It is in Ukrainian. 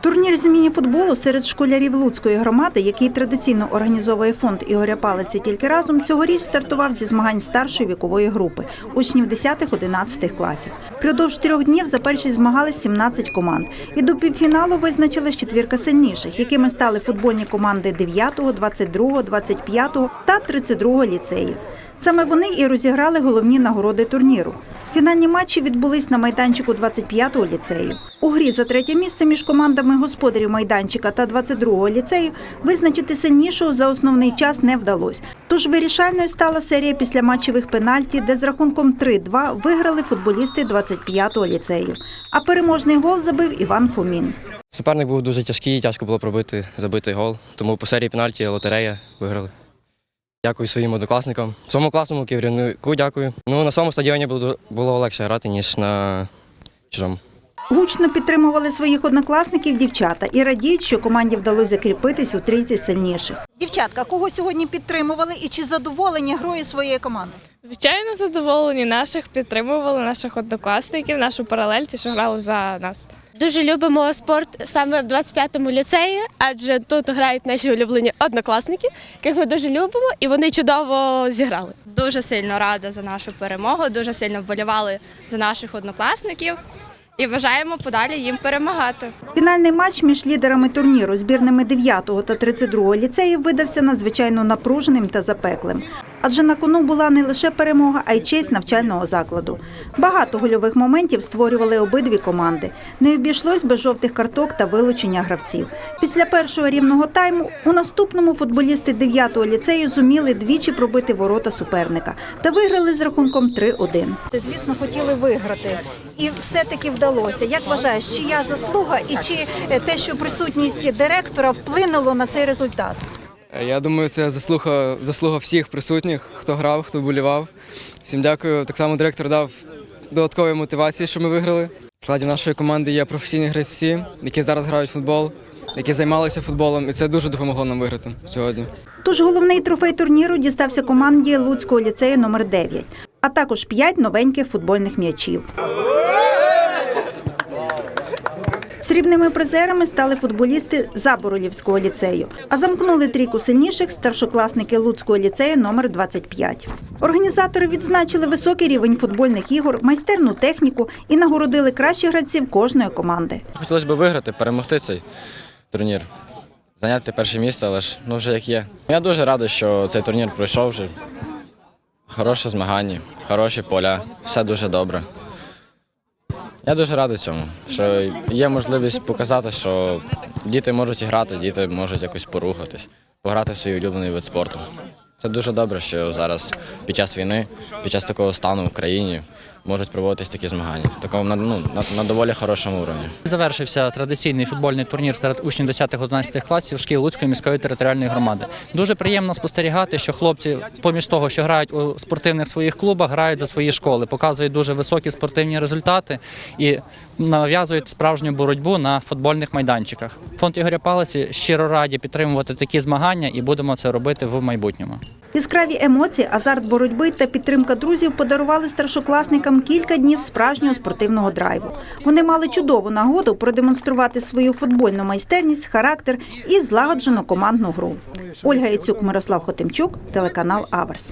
Турнір з міні-футболу серед школярів Луцької громади, який традиційно організовує фонд Ігоря Палиці тільки разом, цьогоріч стартував зі змагань старшої вікової групи учнів 10-11 класів. Впродовж трьох днів за першість змагались 17 команд. І до півфіналу визначилась четвірка сильніших, якими стали футбольні команди 9, 22, 25 та 32 ліцеїв. Саме вони і розіграли головні нагороди турніру. Фінальні матчі відбулись на майданчику 25-го ліцею. У грі за третє місце між командами господарів майданчика та 22-го ліцею визначити сильнішого за основний час не вдалося. Тож вирішальною стала серія післяматчевих пенальті, де з рахунком 3-2 виграли футболісти 25-го ліцею. А переможний гол забив Іван Фомін. Суперник був дуже тяжкий, тяжко було пробити забитий гол. Тому по серії пенальті лотерея виграли. Дякую своїм однокласникам. Своєму класному керівнику дякую. Ну, на своєму стадіоні було, було легше грати, ніж на чужому. Гучно підтримували своїх однокласників дівчата і радіють, що команді вдалося закріпитись у трійці сильніших. Дівчатка, кого сьогодні підтримували і чи задоволені грою своєї команди? Звичайно, задоволені наших підтримували наших однокласників, нашу паралель, ті, що грали за нас. Дуже любимо спорт саме в 25-му ліцеї, адже тут грають наші улюблені однокласники, яких ми дуже любимо, і вони чудово зіграли. Дуже сильно рада за нашу перемогу, дуже сильно вболівали за наших однокласників і бажаємо подалі їм перемагати. Фінальний матч між лідерами турніру, збірними 9 та 32 ліцеїв, видався надзвичайно напруженим та запеклим. Адже на кону була не лише перемога, а й честь навчального закладу. Багато гольових моментів створювали обидві команди. Не обійшлось без жовтих карток та вилучення гравців. Після першого рівного тайму у наступному футболісти 9-го ліцею зуміли двічі пробити ворота суперника та виграли з рахунком 3-1. Звісно, хотіли виграти, і все-таки вдалося. Як вважаєш, чия заслуга і чи е, те, що присутність директора вплинуло на цей результат? Я думаю, це заслуга, заслуга всіх присутніх, хто грав, хто болівав. Всім дякую. Так само директор дав додаткової мотивації, що ми виграли. В складі нашої команди є професійні гравці, які зараз грають в футбол, які займалися футболом, і це дуже допомогло нам виграти сьогодні. Тож головний трофей турніру дістався команді Луцького ліцею номер 9 а також п'ять новеньких футбольних м'ячів. Срібними призерами стали футболісти Заборолівського ліцею, а замкнули трійку сильніших старшокласники Луцького ліцею номер 25. Організатори відзначили високий рівень футбольних ігор, майстерну техніку і нагородили кращих гравців кожної команди. Хотілося б виграти, перемогти цей турнір. Зайняти перше місце, але ж ну вже як є. Я дуже радий, що цей турнір пройшов вже. Хороше змагання, хороші поля, все дуже добре. Я дуже радий цьому, що є можливість показати, що діти можуть грати, діти можуть якось порухатись, пограти в свій улюблений вид спорту. Це дуже добре, що зараз під час війни, під час такого стану в країні можуть проводитись такі змагання. Такому на, ну, на, на доволі хорошому рівні. Завершився традиційний футбольний турнір серед учнів 10-11 класів шкіл Луцької міської територіальної громади. Дуже приємно спостерігати, що хлопці, поміж того, що грають у спортивних своїх клубах, грають за свої школи, показують дуже високі спортивні результати і нав'язують справжню боротьбу на футбольних майданчиках. Фонд Ігоря Палиці щиро раді підтримувати такі змагання і будемо це робити в майбутньому. Яскраві емоції, азарт боротьби та підтримка друзів подарували старшокласникам кілька днів справжнього спортивного драйву. Вони мали чудову нагоду продемонструвати свою футбольну майстерність, характер і злагоджену командну гру. Ольга Яцюк, Мирослав Хотимчук, телеканал Аверс.